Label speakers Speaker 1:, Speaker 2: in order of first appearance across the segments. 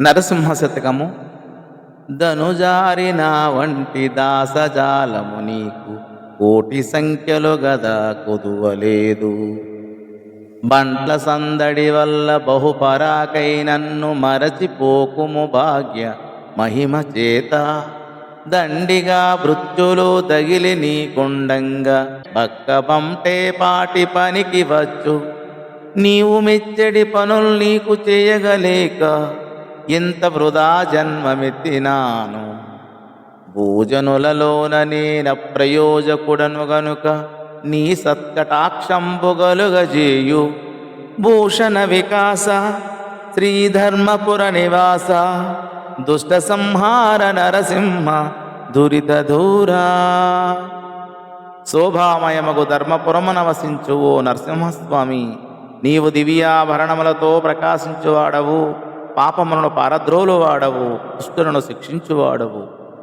Speaker 1: నరసింహ శతకము ధనుజారిన వంటి దాసజాలము నీకు కోటి సంఖ్యలు గదా కొదువలేదు. బంట్ల సందడి వల్ల బహుపరాకై నన్ను మరచిపోకుము భాగ్య మహిమ చేత. దండిగా మృత్యులు తగిలి నీకుండంగా పక్క పంటే పాటి పనికి వచ్చు. నీవు మిచ్చడి పనులు నీకు చేయగలేక ఇంత వృధా జన్మమెత్తినాను భోజనులలోన నేన ప్రయోజకుడను గనుక నీ సత్కటాక్షంబుగలుగజేయు భూషణ వికాస శ్రీధర్మపుర నివాస దుష్ట సంహార నరసింహ దురిత దూరా శోభామయమగు ధర్మపురము వసించు నరసింహస్వామి నీవు దివ్యాభరణములతో ప్రకాశించువాడవు. పాపములను పారద్రోలు వాడవు దుష్టులను శిక్షించువాడవు.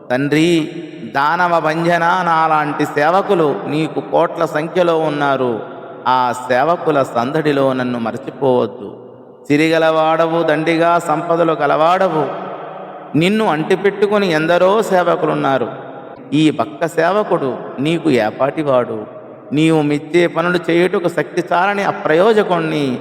Speaker 1: తండ్రి దానవ భంజన నాలాంటి సేవకులు నీకు కోట్ల సంఖ్యలో ఉన్నారు. ఆ సేవకుల సందడిలో నన్ను మరచిపోవద్దు. సిరిగలవాడవు దండిగా సంపదలు గలవాడవు నిన్ను అంటిపెట్టుకుని ఎందరో సేవకులున్నారు. ఈ భక్త సేవకుడు నీకు ఏపాటివాడు. నీవు మిచ్చే పనులు చేయుటకు శక్తి చాలని అప్రయోజకుణ్ణి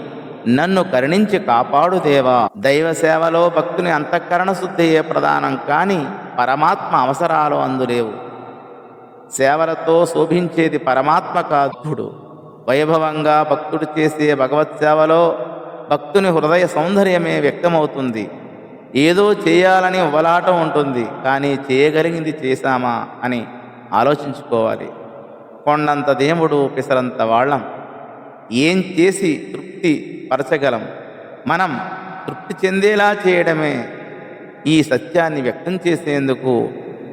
Speaker 1: నన్ను కరుణించి కాపాడు దేవా. దైవ సేవలో భక్తుని అంతఃకరణ శుద్ధియే ప్రధానం కాని పరమాత్మ అవసరాలు అందులేవు సేవలతో శోభించేది పరమాత్మ కాదుడు వైభవంగా భక్తుడు చేసే భగవత్ సేవలో భక్తుని హృదయ సౌందర్యమే వ్యక్తమవుతుంది. ఏదో చేయాలని ఉబలాటం ఉంటుంది. కానీ చేయగలిగింది చేశామా అని ఆలోచించుకోవాలి. కొండంత దేవుడు పిసరంత వాళ్ళం. ఏం చేసి తృప్తి పరచగలం. మనం తృప్తి చెందేలా చేయడమే ఈ సత్యాన్ని వ్యక్తం చేసేందుకు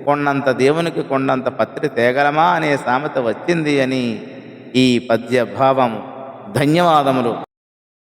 Speaker 1: కొండంత దేవునికి కొండంత పత్రి తేగలమా అనే సామెత వచ్చింది అని ఈ పద్య ధన్యవాదములు.